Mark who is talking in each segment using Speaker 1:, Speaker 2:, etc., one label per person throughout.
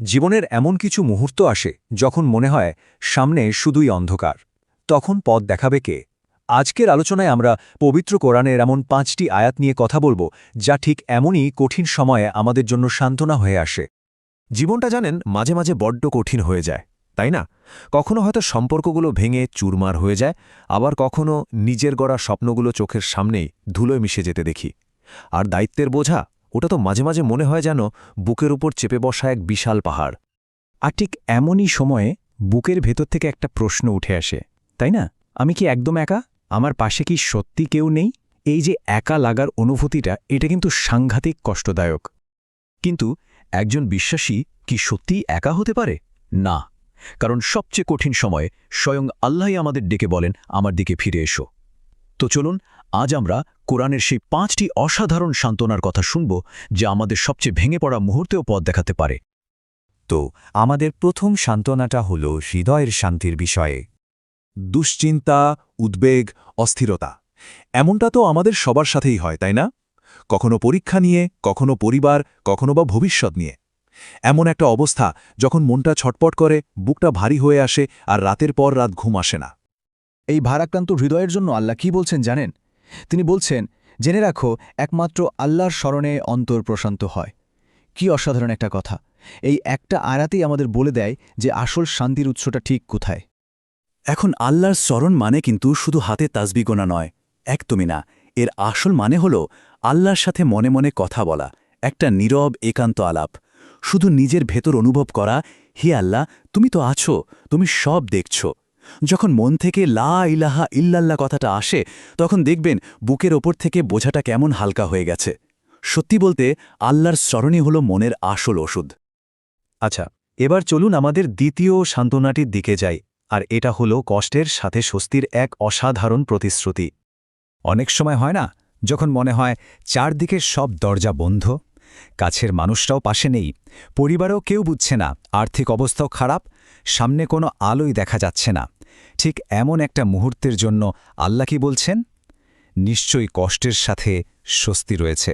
Speaker 1: জীবনের এমন কিছু মুহূর্ত আসে যখন মনে হয় সামনে শুধুই অন্ধকার। তখন পথ দেখাবে কে? আজকের আলোচনায় আমরা পবিত্র কোরআনের এমন পাঁচটি আয়াত নিয়ে কথা বলব যা ঠিক এমনই কঠিন সময়ে আমাদের জন্য সান্ত্বনা হয়ে আসে।
Speaker 2: জীবনটা জানেন মাঝে মাঝে বড্ড কঠিন হয়ে যায়, তাই না? কখনো হয়তো সম্পর্কগুলো ভেঙে চুরমার হয়ে যায়, আবার কখনো নিজের গড়া স্বপ্নগুলো চোখের সামনেই ধুলোয় মিশে যেতে দেখি। আর দায়িত্বের বোঝা ওটা তো মাঝে মাঝে মনে হয় যেন বুকের উপর চেপে বসা এক বিশাল পাহাড়।
Speaker 3: আর ঠিক এমনই সময়ে বুকের ভেতর থেকে একটা প্রশ্ন উঠে আসে, তাই না? আমি কি একদম একা? আমার পাশে কি সত্যি কেউ নেই? এই যে একা লাগার অনুভূতিটা, এটা কিন্তু সাংঘাতিক কষ্টদায়ক।
Speaker 4: কিন্তু একজন বিশ্বাসী কি সত্যিই একা হতে পারে? না। কারণ সবচেয়ে কঠিন সময়ে স্বয়ং আল্লাহই আমাদের ডেকে বলেন, আমার দিকে ফিরে এসো। তো চলুন আজ আমরা কোরআনের সেই পাঁচটি অসাধারণ সান্ত্বনার কথা শুনব যা আমাদের সবচেয়ে ভেঙে পড়া মুহূর্তেও পথ দেখাতে পারে।
Speaker 1: তো, আমাদের প্রথম সান্ত্বনাটা হল হৃদয়ের শান্তির বিষয়ে। দুশ্চিন্তা, উদ্বেগ, অস্থিরতা, এমনটা তো আমাদের সবার সাথেই হয়, তাই না? কখনো পরীক্ষা নিয়ে, কখনো পরিবার, কখনো বা ভবিষ্যৎ নিয়ে। এমন একটা অবস্থা যখন মনটা ছটপট করে, বুকটা ভারী হয়ে আসে আর রাতের পর রাত ঘুম আসে না।
Speaker 5: এই ভারাক্রান্ত হৃদয়ের জন্য আল্লাহ কি বলছেন জানেন? তিনি বলছেন, জেনে রাখো, একমাত্র আল্লাহর স্মরণে অন্তর প্রশান্ত হয়। কি অসাধারণ একটা কথা। এই একটা আয়াতেই আমাদের বলে দেয় যে আসল শান্তির উৎসটা ঠিক কোথায়।
Speaker 4: এখন আল্লাহর স্মরণ মানে কিন্তু শুধু হাতে তাসবি গোনা নয়, একদমই না। এর আসল মানে হল আল্লাহর সাথে মনে মনে কথা বলা, একটা নীরব, একান্ত আলাপ। শুধু নিজের ভেতর অনুভব করা, হে আল্লাহ, তুমি তো আছো, তুমি সব দেখছ। যখন মন থেকে লা ইলাহা ইল্লাল্লা কথাটা আসে, তখন দেখবেন বুকের ওপর থেকে বোঝাটা কেমন হালকা হয়ে গেছে। সত্যি বলতে, আল্লাহর স্মরণই হল মনের আসল ওষুধ।
Speaker 1: আচ্ছা এবার চলুন আমাদের দ্বিতীয় সান্ত্বনাটির দিকে যাই, আর এটা হলো কষ্টের সাথে স্বস্তির এক অসাধারণ প্রতিশ্রুতি।
Speaker 3: অনেক সময় হয় না, যখন মনে হয় চারদিকের সব দরজা বন্ধ, কাছের মানুষরাও পাশে নেই, পরিবারও কেউ বুঝছে না, আর্থিক অবস্থাও খারাপ, সামনে কোনো আলোই দেখা যাচ্ছে না। ঠিক এমন একটা মুহূর্তের জন্য আল্লাহ কি বলছেন? নিশ্চয়ই কষ্টের সাথে স্বস্তি রয়েছে।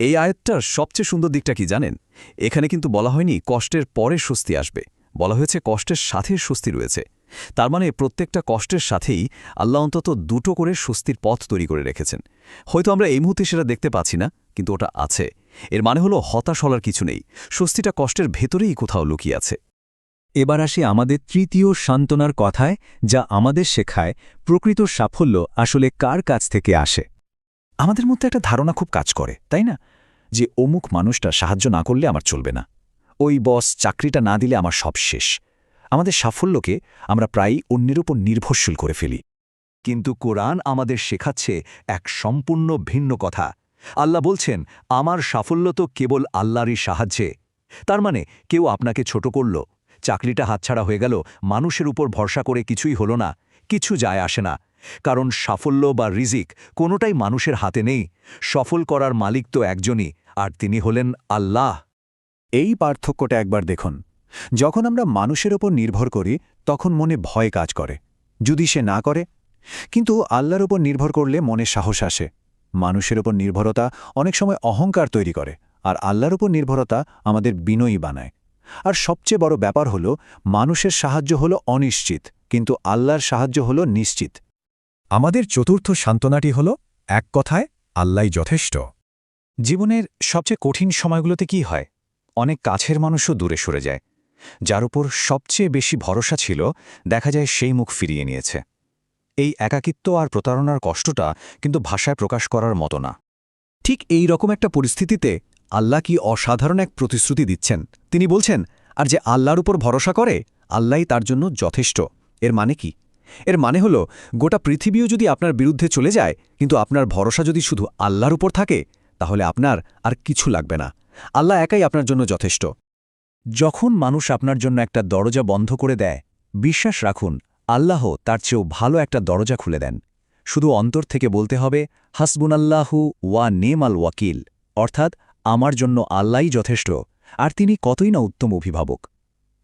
Speaker 4: এই আয়াতটার সবচেয়ে সুন্দর দিকটা কি জানেন? এখানে কিন্তু বলা হয়নি কষ্টের পরে স্বস্তি আসবে, বলা হয়েছে কষ্টের সাথে স্বস্তি রয়েছে। তার মানে প্রত্যেকটা কষ্টের সাথেই আল্লাহ অন্তত দুটো করে স্বস্তির পথ তৈরি করে রেখেছেন। হয়তো আমরা এই মুহূর্তে সেটা দেখতে পাচ্ছি না, কিন্তু ওটা আছে। এর মানে হলো হতাশ হলার কিছু নেই। স্বস্তিটা কষ্টের ভেতরেই কোথাও লুকিয়ে আছে।
Speaker 1: এবার আসি আমাদের তৃতীয় সান্ত্বনার কথায়, যা আমাদের শেখায় প্রকৃত সাফল্য আসলে কার কাছ থেকে আসে।
Speaker 3: আমাদের মধ্যে একটা ধারণা খুব কাজ করে, তাই না? যে অমুক মানুষটা সাহায্য না করলে আমার চলবে না। ওই বস চাকরিটা না দিলে আমার সব শেষ। আমাদের সাফল্যকে আমরা প্রায়ই অন্যের উপর নির্ভরশীল করে ফেলি।
Speaker 4: কিন্তু কোরআন আমাদের শেখাচ্ছে এক সম্পূর্ণ ভিন্ন কথা। আল্লাহ বলছেন, আমার সাফল্য তো কেবল আল্লাহরই সাহায্যে। তার মানে কেউ আপনাকে ছোট করল চাকরিটা হাতছাড়া হয়ে গেল, মানুষের উপর ভরসা করে কিছুই হলো না, কিছু যায় আসে না। কারণ সাফল্য বা রিজিক কোনোটাই মানুষের হাতে নেই। সফল করার মালিক তো একজনই, আর তিনি হলেন আল্লাহ।
Speaker 3: এই পার্থক্যটা একবার দেখুন। যখন আমরা মানুষের ওপর নির্ভর করি, তখন মনে ভয় কাজ করে, যদি সে না করে। কিন্তু আল্লাহর ওপর নির্ভর করলে মনে সাহস আসে। মানুষের ওপর নির্ভরতা অনেক সময় অহংকার তৈরি করে, আর আল্লাহর ওপর নির্ভরতা আমাদের বিনয়ী বানায়। আর সবচেয়ে বড় ব্যাপার হল, মানুষের সাহায্য হল অনিশ্চিত, কিন্তু আল্লাহর সাহায্য হল নিশ্চিত।
Speaker 1: আমাদের চতুর্থ সান্ত্বনাটি হল, এক কথায় আল্লাই যথেষ্ট।
Speaker 3: জীবনের সবচেয়ে কঠিন সময়গুলোতে কি হয়? অনেক কাছের মানুষও দূরে সরে যায়। যার উপর সবচেয়ে বেশি ভরসা ছিল, দেখা যায় সেই মুখ ফিরিয়ে নিয়েছে। এই একাকিত্ব আর প্রতারণার কষ্টটা কিন্তু ভাষায় প্রকাশ করার মতো না।
Speaker 4: ঠিক এই রকম একটা পরিস্থিতিতে আল্লাহ কি অসাধারণ এক প্রতিশ্রুতি দিচ্ছেন? তিনি বলছেন, আর যে আল্লাহর উপর ভরসা করে, আল্লাহই তার জন্য যথেষ্ট। এর মানে কি? এর মানে হল, গোটা পৃথিবীও যদি আপনার বিরুদ্ধে চলে যায়, কিন্তু আপনার ভরসা যদি শুধু আল্লাহর উপর থাকে, তাহলে আপনার আর কিছু লাগবে না। আল্লাহ একাই আপনার জন্য যথেষ্ট।
Speaker 1: যখন মানুষ আপনার জন্য একটা দরজা বন্ধ করে দেয়, বিশ্বাস রাখুন, আল্লাহ তার চেয়েও ভালো একটা দরজা খুলে দেন। শুধু অন্তর থেকে বলতে হবে, হাসবুনাল্লাহু ওয়া নেম আল ওয়াকিল। অর্থাৎ আমার জন্য আল্লাহই যথেষ্ট, আর তিনি কতই না উত্তম অভিভাবক।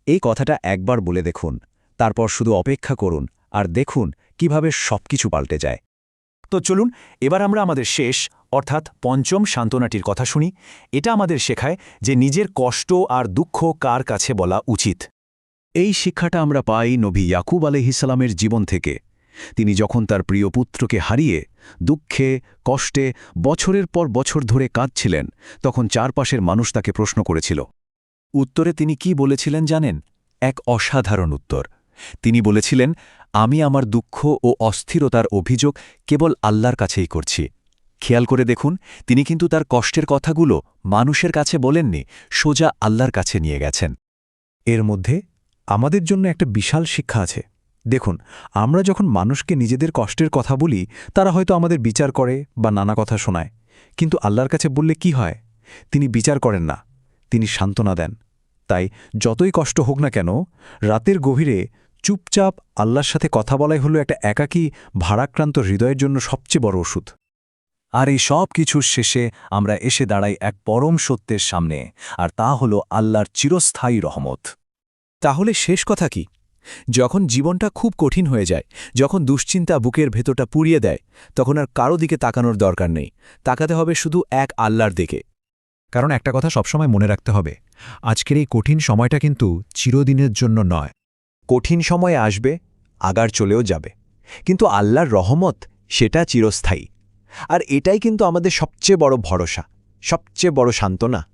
Speaker 1: এই কথাটা একবার বলে দেখুন, তারপর শুধু অপেক্ষা করুন, আর দেখুন কীভাবে সবকিছু পাল্টে যায়। তো চলুন, এবার আমরা আমাদের শেষ, অর্থাৎ পঞ্চম সান্ত্বনাটির কথা শুনি। এটা আমাদের শেখায় যে নিজের কষ্ট আর দুঃখ কার কাছে বলা উচিত।
Speaker 3: এই শিক্ষাটা আমরা পাই নবী ইয়াকুব আলহিসালামের জীবন থেকে। তিনি যখন তার প্রিয় পুত্রকে হারিয়ে, দুঃখে, কষ্টে, বছরের পর বছর ধরে কাঁদছিলেন, তখন চারপাশের মানুষ তাকে প্রশ্ন করেছিল।
Speaker 1: উত্তরে তিনি কি বলেছিলেন জানেন? এক অসাধারণ উত্তর। তিনি বলেছিলেন, আমি আমার দুঃখ ও অস্থিরতার অভিযোগ কেবল আল্লাহর কাছেই করছি। খেয়াল করে দেখুন, তিনি কিন্তু তার কষ্টের কথাগুলো মানুষের কাছে বলেননি, সোজা আল্লাহর কাছে নিয়ে গেছেন।
Speaker 3: এর মধ্যে আমাদের জন্য একটা বিশাল শিক্ষা আছে। দেখুন, আমরা যখন মানুষকে নিজেদের কষ্টের কথা বলি, তারা হয়তো আমাদের বিচার করে বা নানা কথা শোনায়। কিন্তু আল্লাহর কাছে বললে কি হয়? তিনি বিচার করেন না, তিনি সান্ত্বনা দেন। তাই যতই কষ্ট হোক না কেন, রাতের গভীরে চুপচাপ আল্লাহর সাথে কথা বলাই হলো একটা একাকী, ভারাক্রান্ত হৃদয়ের জন্য সবচেয়ে বড় ওষুধ।
Speaker 1: আর এই সব কিছুর শেষে আমরা এসে দাঁড়াই এক পরম সত্যের সামনে, আর তা হল আল্লাহর চিরস্থায়ী রহমত।
Speaker 4: তাহলে শেষ কথা কি? যখন জীবনটা খুব কঠিন হয়ে যায়, যখন দুশ্চিন্তা বুকের ভেতরটা পুড়িয়ে দেয়, তখন আর কারও দিকে তাকানোর দরকার নেই। তাকাতে হবে শুধু এক আল্লাহর দিকে।
Speaker 3: কারণ একটা কথা সবসময় মনে রাখতে হবে, আজকের এই কঠিন সময়টা কিন্তু চিরদিনের জন্য নয়।
Speaker 1: কঠিন সময় আসবে, আগার চলেও যাবে। কিন্তু আল্লাহর রহমত, সেটা চিরস্থায়ী। আর এটাই কিন্তু আমাদের সবচেয়ে বড় ভরসা, সবচেয়ে বড় সান্ত্বনা।